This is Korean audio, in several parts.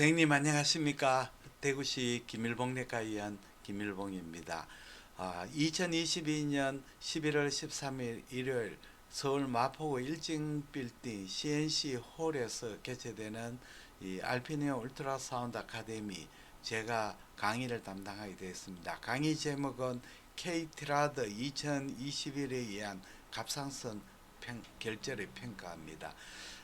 선생님 안녕하십니까 대구시 김일봉 내과 의원 김일봉입니다. 아, 2022년 11월 13일 일요일 서울 마포구 일진 빌딩 CNC 홀에서 개최되는 이 알피니어 울트라사운드 아카데미 제가 강의를 담당하게 되었습니다. 강의 제목은 K트라드 2021에 의한 갑상선 평, 결절의 평가입니다.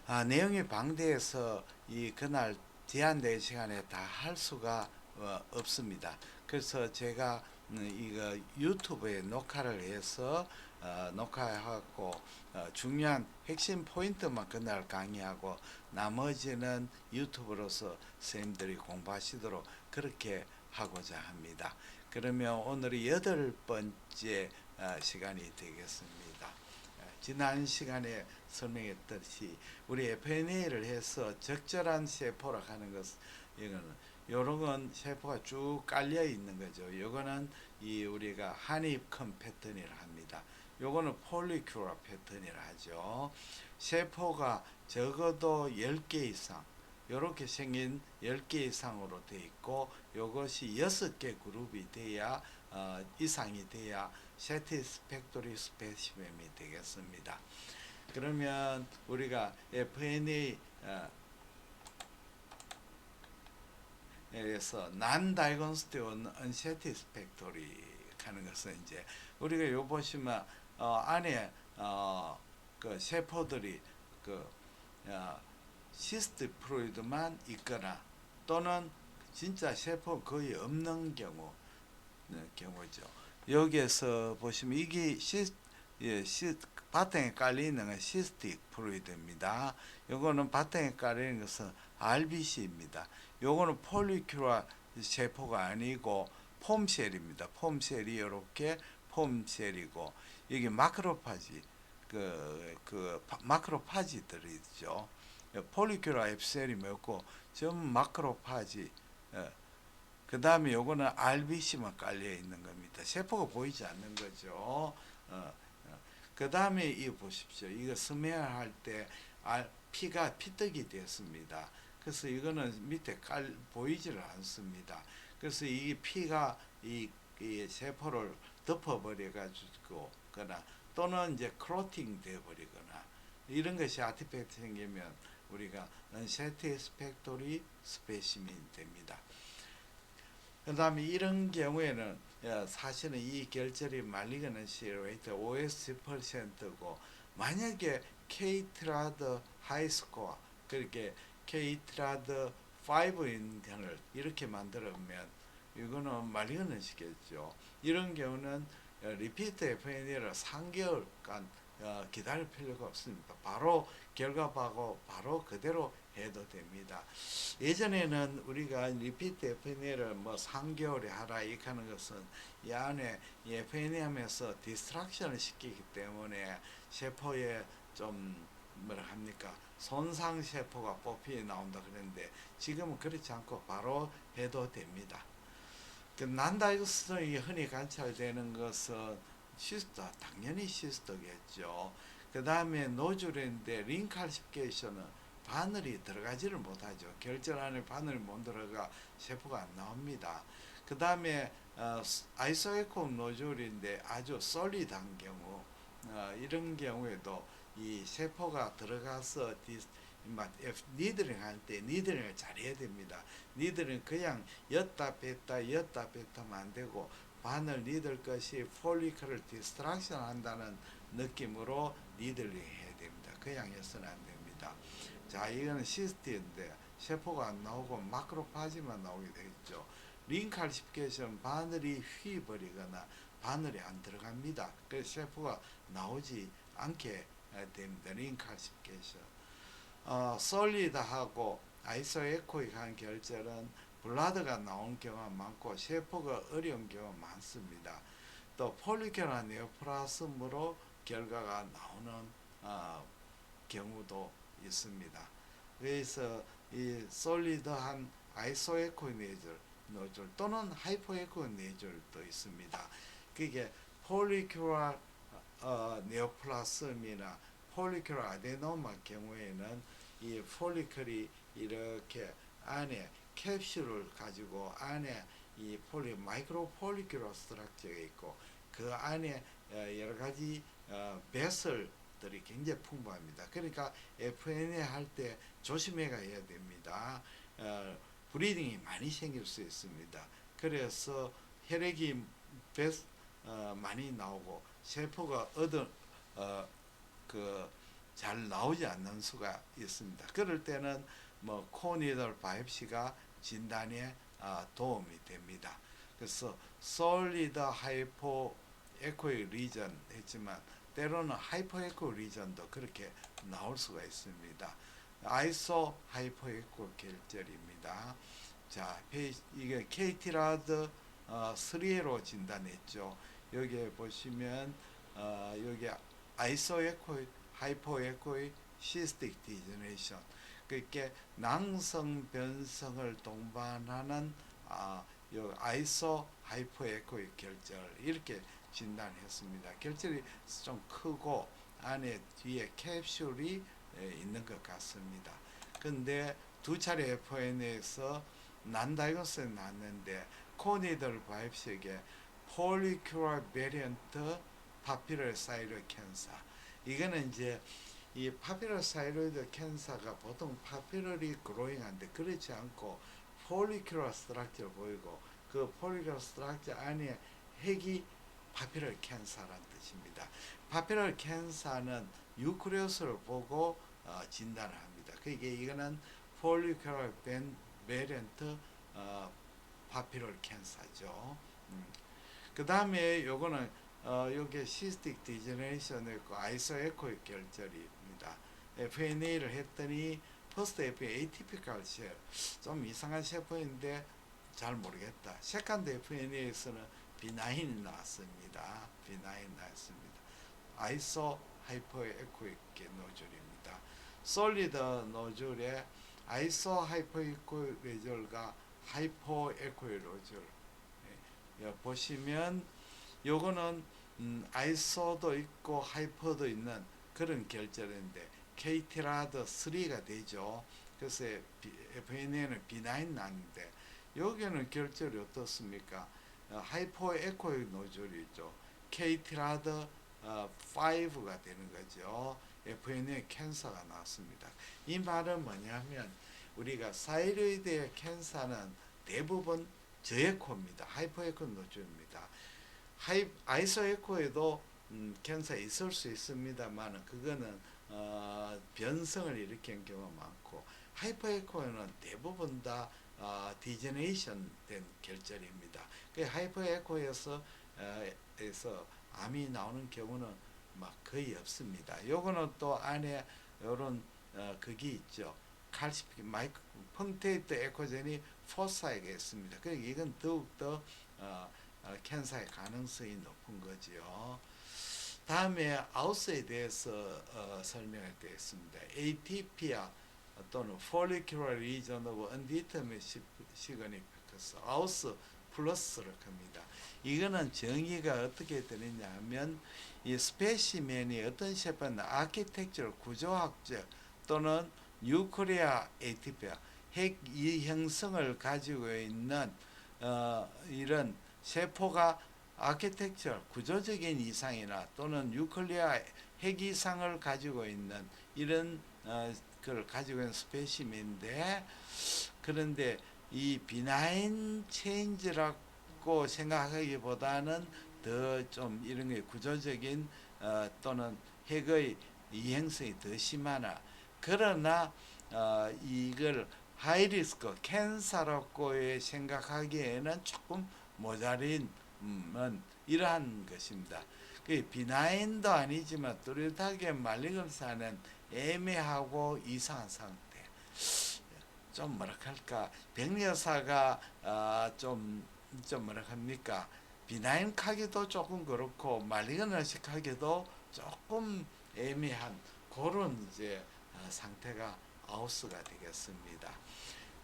아, 내용이 방대해서 이 그날 제한된 시간에 다 할 수가 어, 없습니다. 그래서 제가 음, 이거 유튜브에 녹화를 해서 어, 녹화하고 어, 중요한 핵심 포인트만 그날 강의하고 나머지는 유튜브로서 선생님들이 공부하시도록 그렇게 하고자 합니다. 그러면 오늘이 여덟 번째 어, 시간이 되겠습니다. 어, 지난 시간에 설명했듯이 우리 FNA를 해서 적절한 세포라 하는 것 이거는 요런 건 세포가 쭉 깔려 있는 거죠. 요거는 이 우리가 한입큰 패턴이라 합니다. 요거는 폴리큐라 패턴이라 하죠. 세포가 적어도 10개 이상 요렇게 생긴 10개 이상으로 돼 있고 요것이 6개 그룹이 돼야 어, 이상이 돼야 세티스펙토리 스페시멘이 되겠습니다. 그러면 우리가 FNA 어, 에서 난 다이건스티 언세티스펙토리 하는 것은 이제 우리가 요 보시면 어, 안에 어, 그 세포들이 그 어, 시스트 프로이드만 있거나 또는 진짜 세포 거의 없는 경우 네, 경우죠. 여기에서 보시면 이게 시, 예, 시 바탕에 깔려 있는 건 시스틱 프로이드입니다. 요거는 바탕에 깔려 있는 것은 RBC입니다. 요거는 폴리큐라 세포가 아니고 폼셀입니다. 폼셀이 이렇게 폼셀이고 이게 마크로파지 그, 그 파- 마크로파지들이 있죠. 폴리큐라 앱셀이 뭐고 전 마크로파지 그 다음에 요거는 RBC만 깔려 있는 겁니다. 세포가 보이지 않는 거죠. 어, 그 다음에 이 보십시오. 이거 스메어할 때 알- 피가 피떡이 됐습니다. 그래서 이거는 밑에 깔 보이지를 않습니다. 그래서 이 피가 이, 이 세포를 덮어버려 가지고 거나 또는 이제 크로팅 돼 버리거나 이런 것이 아티팩트 생기면 우리가 은세티스펙토리 스페시민이 됩니다. 그 다음에 이런 경우에는 어, 사실은 이 결절이 말리거나 시레이트 50%고 만약에 케이트라드 하이스코어 그렇게 케이트라드 5인 경을 이렇게 만들면 이거는 말리거나 시겠죠. 이런 경우는 어, 리피트 FNA를 3개월간 어, 기다릴 필요가 없습니다. 바로 결과 보고 바로 그대로 해도 됩니다. 예전에는 우리가 리피트 FNA를 뭐 3개월에 하라 이렇게 하는 것은 이 안에 하면서 디스트락션을 시키기 때문에 세포에 좀 뭐라 합니까 손상 세포가 뽑히 나온다 그랬는데 지금은 그렇지 않고 바로 해도 됩니다. 그 난다이거스이 흔히 관찰되는 것은 시스터 당연히 시스터겠죠. 그 다음에 노즐인데 링칼시피케이션은 바늘이 들어가지를 못하죠. 결절 안에 바늘이 못 들어가 세포가 안 나옵니다. 그 다음에 어, 아이소에콤 노즐인데 아주 솔리드한 경우 어, 이런 경우에도 이 세포가 들어가서 디스, 막 니드링 할 때 니드링을 잘 해야 됩니다. 니들은 그냥 였다 뺐다 였다 뺐다면 안 되고 바늘 니들 것이 폴리클을 디스트락션 한다는 느낌으로 니들링 해야 됩니다. 그냥 해서는 안 됩니다. 자 이거는 시스트인데 세포가 안 나오고 마크로파지만 나오게 되겠죠. 링칼시피케이션 바늘이 휘버리거나 바늘이 안 들어갑니다. 그래서 세포가 나오지 않게 에, 됩니다. 링칼시피케이션. 어, 솔리드하고 아이소에코익한 결절은 블라드가 나온 경우가 많고 세포가 어려운 경우가 많습니다. 또 폴리케나 네오플라스므로 결과가 나오는 어, 경우도 있습니다. 그래서 이 솔리드한 아이소에코익 뇌절 노즐 또는 하이포에코익 뇌절도 있습니다. 그게 폴리큐라 어, 네오플라스미나 폴리큐라 아데노마 경우에는 이 폴리클이 이렇게 안에 캡슐을 가지고 안에 이 폴리 마이크로 폴리큘러 스트럭처가 있고 그 안에 어, 여러 가지 어, 배 설들이 굉장히 풍부합니다. 그러니까 FNA 할 때 조심해 가야 됩니다. 어, 브리딩이 많이 생길 수 있습니다. 그래서 혈액이 배, 어, 많이 나오고 세포가 얻은 어, 그잘 나오지 않는 수가 있습니다. 그럴 때는 뭐 코니덜 바이옵시가 진단에 아, 도움이 됩니다. 그래서 솔리드 하이포 에코익 리전 했지만 때로는 하이퍼 에코 리전도 그렇게 나올 수가 있습니다. 아이소 하이퍼 에코 결절입니다. 자, 페이- 이게 케이티라드 어, 3로 진단했죠. 여기에 보시면 어, 여기 아이소 에코 하이퍼 에코의 시스틱 디제네이션 그게 낭성 변성을 동반하는 아, 요 아이소 하이퍼 에코의 결절 이렇게 진단했습니다. 결절이 좀 크고 안에 뒤에 캡슐이 에, 있는 것 같습니다. 근데 두 차례 FN에서 난다이거스 났는데 코니들 바이프식에 폴리큐라 베리언트 파피러사이드 캔서 이거는 이제 이 파피러사이로이드 캔서가 보통 파피러리 그로잉한데 그렇지 않고 폴리큐라 스트럭처 보이고 그 폴리큐라 스트럭처 안에 핵이 파피러 캔서라는 뜻입니다. 파피러 캔서는 유크레오스를 보고 어, 진단을 합니다. 그게 이거는 폴리큐라 벤 베렌트 어, 파피러 캔서죠. 음. 그 다음에 요거는 어, 요게 시스틱 디제네레이션이 있고 아이소에코의 결절입니다. FNA를 했더니 퍼스트 FNA 에이티피컬 셀좀 이상한 세포인데 잘 모르겠다. 세컨드 FNA에서는 비나인 나왔습니다. 비나인 나왔습니다. 아이소 하이퍼 에코익 노즐입니다. 솔리드 노즐에 아이소 하이퍼 에코 노즐과 하이퍼 에코 노즐 예, 보시면 요거는 음, 아이소도 있고 하이퍼도 있는 그런 결절인데 케이티라드 3가 되죠. 그래서 FNA는 비나인 나는데 여기는 결절이 어떻습니까? 어, 하이퍼 에코의 노즐이죠. 케이티라드 어, 5가 되는 거죠. FNA 캔서가 나왔습니다. 이 말은 뭐냐면 우리가 사이로이드의 캔서는 대부분 저에코입니다. 하이퍼 에코 노즐입니다. 하이 아이소 에코에도 음, 캔서 있을 수 있습니다만 그거는 어, 변성을 일으키는 경우가 많고 하이퍼 에코에는 대부분 다 어, 디제네이션 된 결절입니다. 그 하이퍼 에코에서 어, 에서 암이 나오는 경우는 막 거의 없습니다. 요거는 또 안에 요런 어, 그게 있죠. 칼시피 마이크 펑테이트 에코젠이 포사에게 있습니다. 그러니까 이건 더욱 더 어, 어, 캔서의 가능성이 높은 거지요. 다음에 아우스에 대해서 어, 설명할 게 있습니다. ATP야 또는 follicular region of undetermined significance 아우스 플러스를 합니다. 이거는 정의가 어떻게 되느냐 하면 이 스페시멘이 어떤 셰프는 아키텍처 구조학적 또는 뉴클리아 에티피아 핵 이 형성을 가지고 있는 어, 이런 세포가 아키텍처 구조적인 이상이나 또는 뉴클리아 핵 이상을 가지고 있는 이런 어, 걸 가지고 있는 스페시멘인데 그런데 이 비나인 체인지라고 생각하기보다는 더 좀 이런 게 구조적인 어, 또는 핵의 이행성이 더 심하나. 그러나 어, 이걸 하이리스크 캔서라고 생각하기에는 조금 모자린 음, 이러한 것입니다. 그 비나인도 아니지만 뚜렷하게 말리금 사는 애매하고 이상한 상태. 좀 뭐라 할까 백여사가 어, 좀좀 뭐라 합니까 비나인 카기도 조금 그렇고 말리그널식 하기도 조금 애매한 그런 이제 어, 상태가 아우스가 되겠습니다.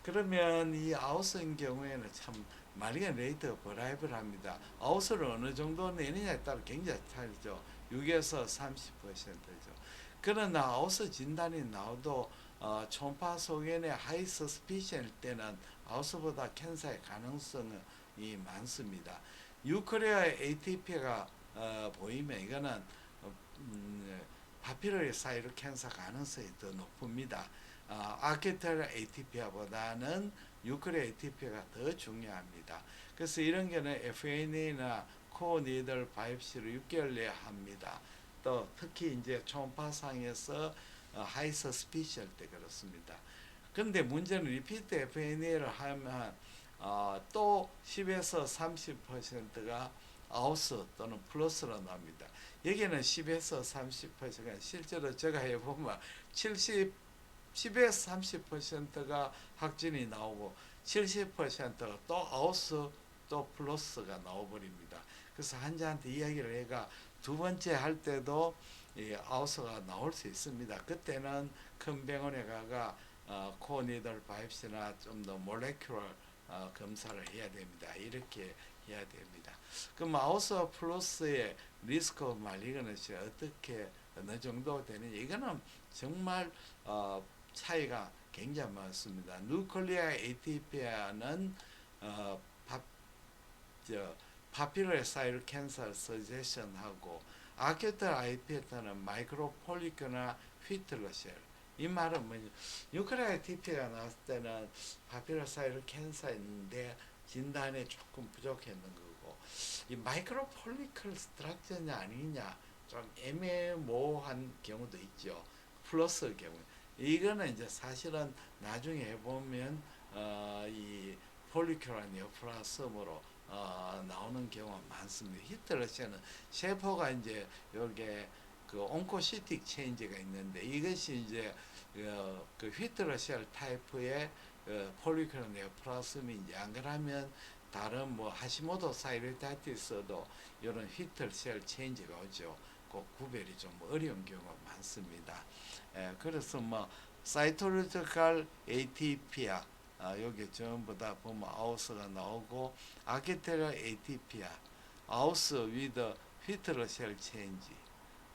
그러면 이 아우스인 경우에는 참 말리간 레이트가 버라이블합니다. 아웃을 어느 정도 내느냐에 따라 굉장히 차이죠. 6에서 30%죠. 그러나 아웃 진단이 나와도 어, 초음파 소견의 하이 서스피션일 때는 아우스보다 캔서의 가능성이 많습니다. 유크레아 ATP가 어, 보이면 이거는 어, 음, 파피러리 사이로 캔서 가능성이 더 높습니다. 어, 아케텔 ATP보다는 유크레 ATP가 더 중요합니다. 그래서 이런 경우는 FNA나 코어 니들 바이옵시를 6개월 내에 합니다. 또 특히 이제 초음파상에서 어, 하이 서 스피셜 때 그렇습니다. 근데 문제는 리피트 FNA를 하면 어, 또 10에서 30%가 아우스 또는 플러스로 나옵니다. 여기는 10에서 30%가 실제로 제가 해보면 70, 10에서 30%가 확진이 나오고 70%가 또 아우스 또 플러스가 나와버립니다. 그래서 환자한테 이야기를 해가 두 번째 할 때도 이 아우스가 나올 수 있습니다. 그때는 큰 병원에 가가 어, 코니들 바이프시나 좀 더 몰레큘러 어, 검사를 해야 됩니다. 이렇게 해야 됩니다. 그럼 아우스 플러스의 리스크 말리그너시 어떻게 어느 정도 되느냐 이거는 정말 어, 차이가 굉장히 많습니다. 누클리아 ATP는 어, 파피러의 사이로 캔서 서제션하고 아큐트 IP에서는 마이크로 폴리크나 휘틀러셀 이 말은 뭐냐? 뉴클리아 ATP가 나왔을 때는 파피러 사이로 캔서인데 진단에 조금 부족했는 거고 이 마이크로 폴리클 스트럭처냐 아니냐 좀 애매모호한 경우도 있죠. 플러스 경우 이거는 이제 사실은 나중에 해보면 어, 이 폴리큐라 네오플라스므로 어, 나오는 경우가 많습니다. 히틀러시는 셰퍼가 이제 여기에 그 온코시틱 체인지가 있는데 이것이 이제 어, 그 휘트러시알 타입의 어, 폴리큐라 네오플라스인지 안 그러면 다른 뭐 하시모토 사이르타티스도 이런 휘트러시알 체인지가 오죠. 그 구별이 좀 어려운 경우가 많습니다. 예, 그래서 뭐 사이토르지칼 ATP야 아, 여기 전부 다 보면 아우스가 나오고 아키테라 ATP야 아우스 위드 휘트러셀 체인지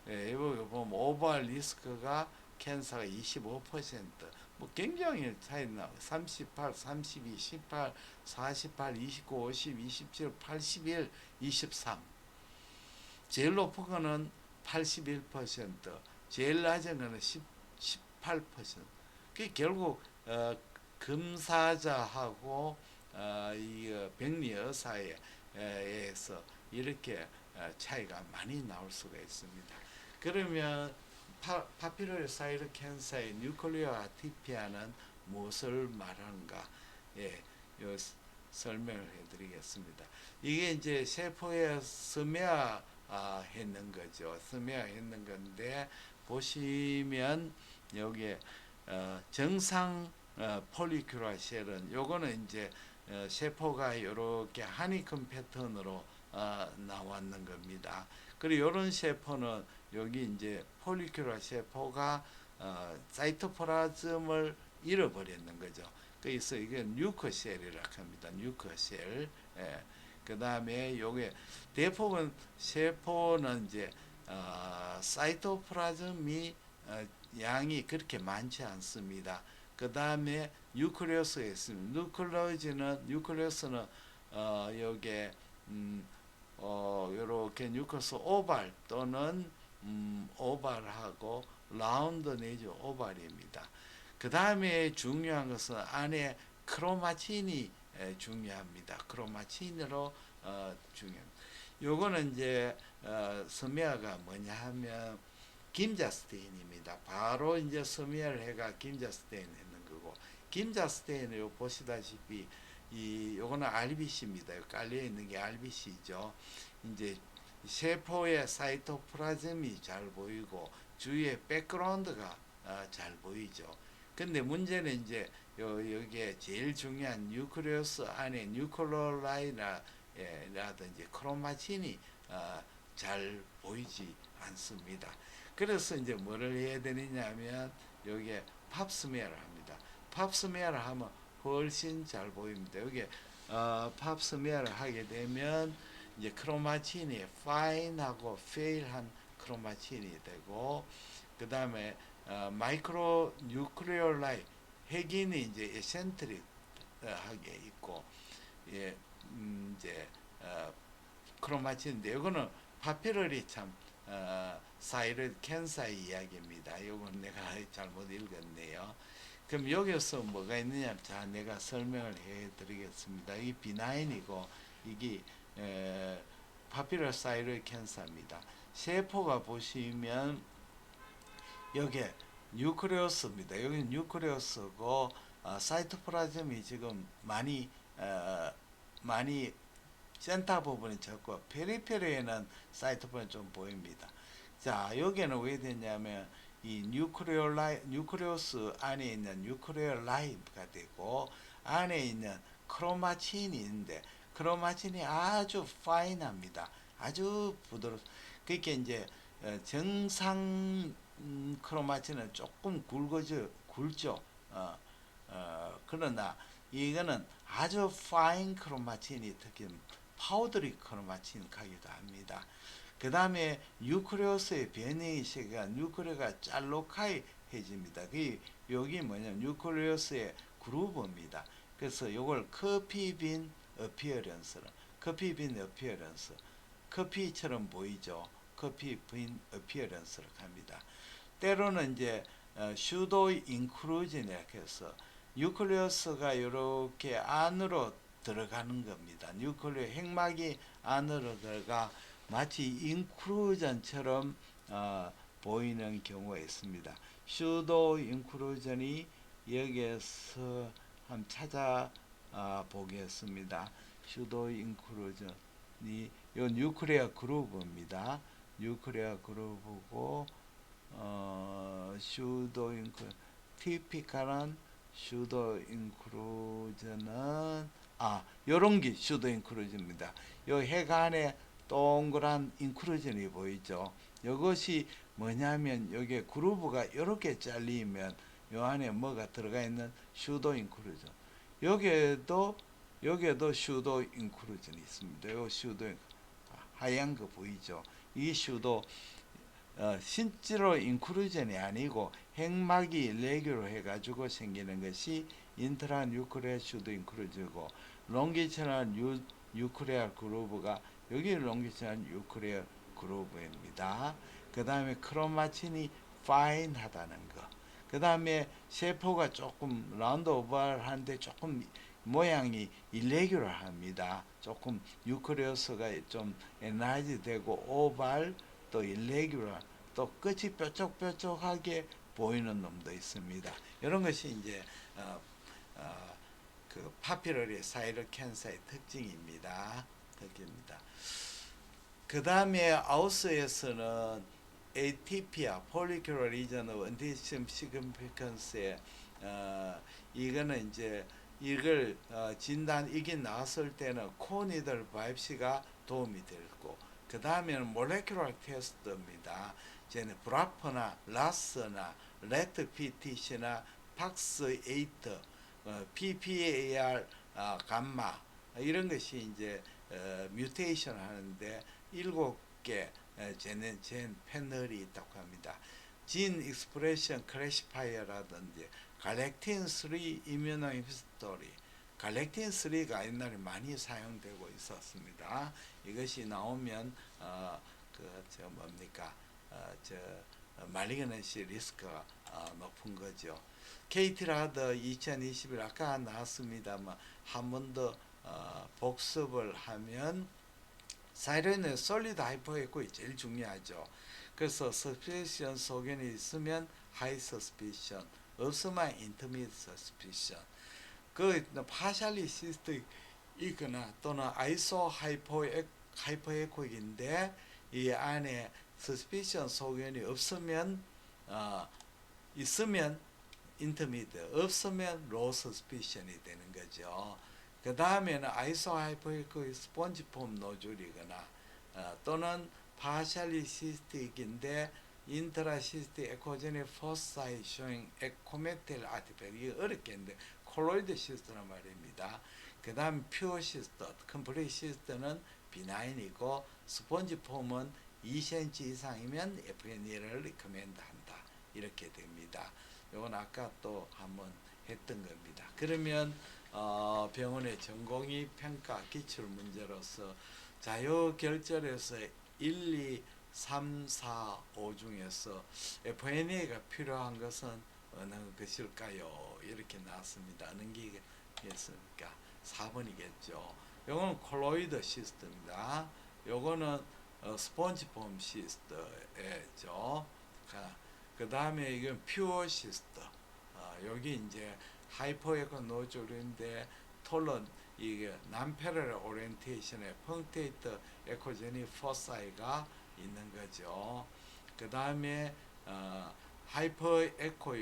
예, 여기 보면 오버 리스크가 캔서가 25%뭐 굉장히 차이 나 38, 32, 18, 48, 29, 50, 27, 81, 23 제일 높은 거는 81%, 제일 낮은 거는 10, 18%. 그 결국 어, 검사자하고 어, 이 어, 백리 의사에서 이렇게 어, 차이가 많이 나올 수가 있습니다. 그러면 파, 파피럴 사이르 캔서의 뉴클리어 아티피아는 무엇을 말하는가? 예, 요 설명을 해드리겠습니다. 이게 이제 세포의 스메아 아, 했는 거죠. 스메아 했는 건데 보시면 여기에 어, 정상 어, 폴리큐라 셀은 요거는 이제 어, 세포가 이렇게 하니컴 패턴으로 어, 나왔는 겁니다. 그리고 이런 세포는 여기 이제 폴리큐라 세포가 어, 사이토플라즘을 잃어버렸는 거죠. 그래서 이게 뉴크셀이라 합니다. 뉴크셀. 예. 그 다음에 요게 대폭은 세포는 이제 어, 사이토플라즘이 어, 양이 그렇게 많지 않습니다. 그 다음에 뉴클레오스가 있습니다. 뉴클레오즈는 뉴클레오스는 어, 요게 음, 어, 요렇게 뉴클레오스 오발 또는 음, 오발하고 라운드 내지 오발입니다. 그 다음에 중요한 것은 안에 크로마틴이 에, 중요합니다. 크로마틴으로 어, 중요합니다. 요거는 이제 어, 스메아가 뭐냐 하면 김자 스테인입니다. 바로 이제 스메아를 해가 김자 스테인 했는 거고 김자 스테인을 요 보시다시피 이 요거는 RBC입니다. 깔려 있는 게 RBC죠. 이제 세포의 사이토플라즘이 잘 보이고 주위에 백그라운드가 어, 잘 보이죠. 근데 문제는 이제 요 여기에 제일 중요한 뉴클레우스 안에 뉴클로라이나라든지 크로마틴이 어, 잘 보이지 않습니다. 그래서 이제 뭐를 해야 되느냐면 여기에 팝스메어를 합니다. 팝스메어를 하면 훨씬 잘 보입니다. 여기에 어, 팝스메어를 하게 되면 이제 크로마틴이 파인하고 페일한 크로마틴이 되고 그 다음에 어, 마이크로 뉴클리어 라이 핵인이 이제 에센트릭하게 있고 예, 음, 이제 어, 크로마틴인데 이거는 파피럴이 참 어, 사이르 캔사의 이야기입니다. 이건 내가 잘못 읽었네요. 그럼 여기서 뭐가 있느냐? 자, 내가 설명을 해드리겠습니다. 이 비나인이고 이게 에, 파피럴 사이르 캔사입니다. 세포가 보시면 여기에 뉴클레오스입니다. 여기 뉴클레오스고 어, 사이토플라즘이 지금 많이 어, 많이 센터 부분이 적고 페리페리에는 사이토플라즘 좀 보입니다. 자 여기는 왜 되냐면 이 뉴클레올라이 뉴클레오스 안에 있는 뉴클레올라이브가 되고 안에 있는 크로마틴이 있는데 크로마틴이 아주 파인합니다. 아주 부드럽. 그러니까 이제 어, 정상 음, 크로마틴은 조금 굵어져 굵죠. 어, 어, 그러나 이거는 아주 파인 크로마틴이 특히 파우더리 크로마틴 가기도 합니다. 그 다음에 뉴클레오스의 변형의 시기가 뉴클레가 짤로카이해집니다. 그 여기 뭐냐면 뉴클레오스의 그루브입니다. 그래서 이걸 커피빈 어피어런스로 커피빈 어피어런스 커피처럼 보이죠. 커피빈 어피어런스로 갑니다. 때로는 이제 어, 슈도 인크루전이라고 해서 뉴클레오스가 이렇게 안으로 들어가는 겁니다. 뉴클레오 핵막이 안으로 들어가 마치 인크루전처럼 어, 보이는 경우가 있습니다. 슈도 인크루전이 여기에서 한번 찾아 어, 보겠습니다. 슈도 인크루전이 요 뉴클레어 그루브입니다. 뉴클레어 그루브고 어, 슈도 인크 티피컬한 슈도 인크루전은 아 요런 게 슈도 인크루전입니다. 요핵 안에 동그란 인크루전이 보이죠. 이것이 뭐냐면 여기에 그루브가 이렇게 잘리면 요 안에 뭐가 들어가 있는 슈도 인크루전. 여기에도 여기에도 슈도 인크루전이 있습니다. 요 슈도 인- 하얀 거 보이죠? 이 슈도 어, 실제로 인크루전이 아니고 핵막이 레귤로 해가지고 생기는 것이 인트라 뉴클레어 슈도 인크루즈고 롱기처널 뉴, 뉴클레어 그루브가 여기 롱기처널 뉴클레어 그루브입니다. 그 다음에 크로마틴이 파인하다는 거. 그 다음에 세포가 조금 라운드 오버한데 조금 모양이 일레귤러합니다. 조금 뉴클레어스가 좀 에너지 되고 오발 또 일레귤러 또 끝이 뾰족뾰족하게 보이는 놈도 있습니다. 이런 것이 이제 어, 어, 그 파피러리 사이로 캔서의 특징입니다. 특징입니다. 그 다음에 아우스에서는 ATP야 폴리큐러 리전 오브 언디심 시그니피컨스의 어, 이거는 이제 이걸 어, 진단 이게 나왔을 때는 코니들 바이프시가 도움이 되고 그 다음에는 몰레큘러 테스트입니다. 쟤는 브라퍼나 라스나 레트 PTC나 팍스 에이터 어, PPAR 어, 감마 이런 것이 이제 어, 뮤테이션 하는데 일곱 개 제는 젠 패널이 있다고 합니다. 진 익스프레션 클래시파이어라든지 갈렉틴 3 이뮤노 히스토리 갈렉틴 3가 옛날에 많이 사용되고 있었습니다. 이것이 나오면 어, 그저 뭡니까 어, 저 말리그넌시 리스크가 어, 높은 거죠. KT 라더 2021 아까 나왔습니다만 한 번 더 어, 복습을 하면 사이렌의 솔리드 하이퍼에코이 제일 중요하죠. 그래서 서스피션 소견이 있으면 하이 서스피션, 없으면 인터미디트 서스피션. 그 파샬리 시스트 있거나 또는 아이소 하이퍼 하이퍼 에코인데 이 안에 서스피션 소견이 없으면 어, 있으면 인터미디트 없으면 로 서스피션이 되는 거죠. 그 다음에는 아이소 하이퍼이크 스폰지폼 노즐이거나 어, 또는 파샬리 시스틱인데 인트라 시스틱 에코제니 포사이 쇼잉 에코메텔 아티펠 이게 어렵겠는데 콜로이드 시스트란 말입니다. 그 다음 퓨어 시스트, 컴플릿 시스트는 비나인이고 스폰지 폼은 2cm 이상이면 FNE를 리커멘드 한다. 이렇게 됩니다. 요건 아까 또 한번 했던 겁니다. 그러면 어, 병원의 전공의 평가 기출 문제로서 자유 결절에서 1, 2, 3, 4, 5 중에서 FNA가 필요한 것은 어느 것일까요? 이렇게 나왔습니다. 어느 게겠습니까? 4번이겠죠. 요거는 콜로이드 시스템입니다. 요거는 어, 스폰지폼 시스템이죠. 그 다음에 이건 퓨어 시스템. 어, 여기 이제 하이퍼에코 노즐인데 톨런 이게 남패럴 오리엔테이션의 펑테이터 에코제니 포사이가 있는 거죠. 그 다음에 어, 하이퍼 에코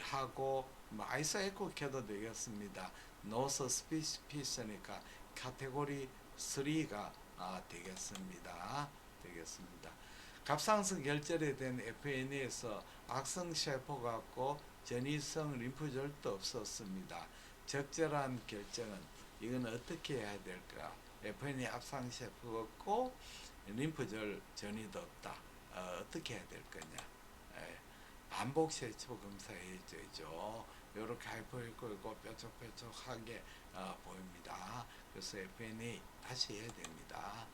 하고 뭐 아이소 에코 켜도 되겠습니다. 노스 스피시피스니까 카테고리 3가 아, 되겠습니다. 되겠습니다. 갑상선 결절에 된 FNA에서 악성 세포 갖고 전이성 림프절도 없었습니다. 적절한 결정은 이건 어떻게 해야 될까? FNA 합상 세포 없고 림프절 전이도 없다. 어, 어떻게 해야 될 거냐? 에, 반복 세포 검사해 줘야죠. 이렇게 하이퍼있고 있고 뾰족뾰족하게 어, 보입니다. 그래서 FNA 다시 해야 됩니다.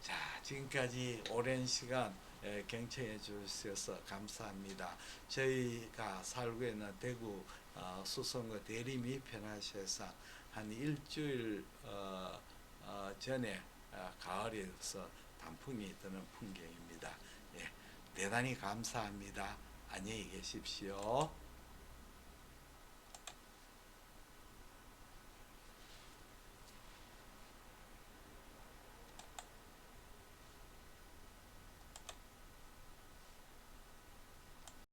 자, 지금까지 오랜 시간 에, 경청해 주셔서 감사합니다. 저희가 살고 있는 대구 어, 수성구 대림이 편하셔서 한 일주일 어, 어, 전에 어, 가을에서 단풍이 드는 풍경입니다. 예, 대단히 감사합니다. 안녕히 계십시오.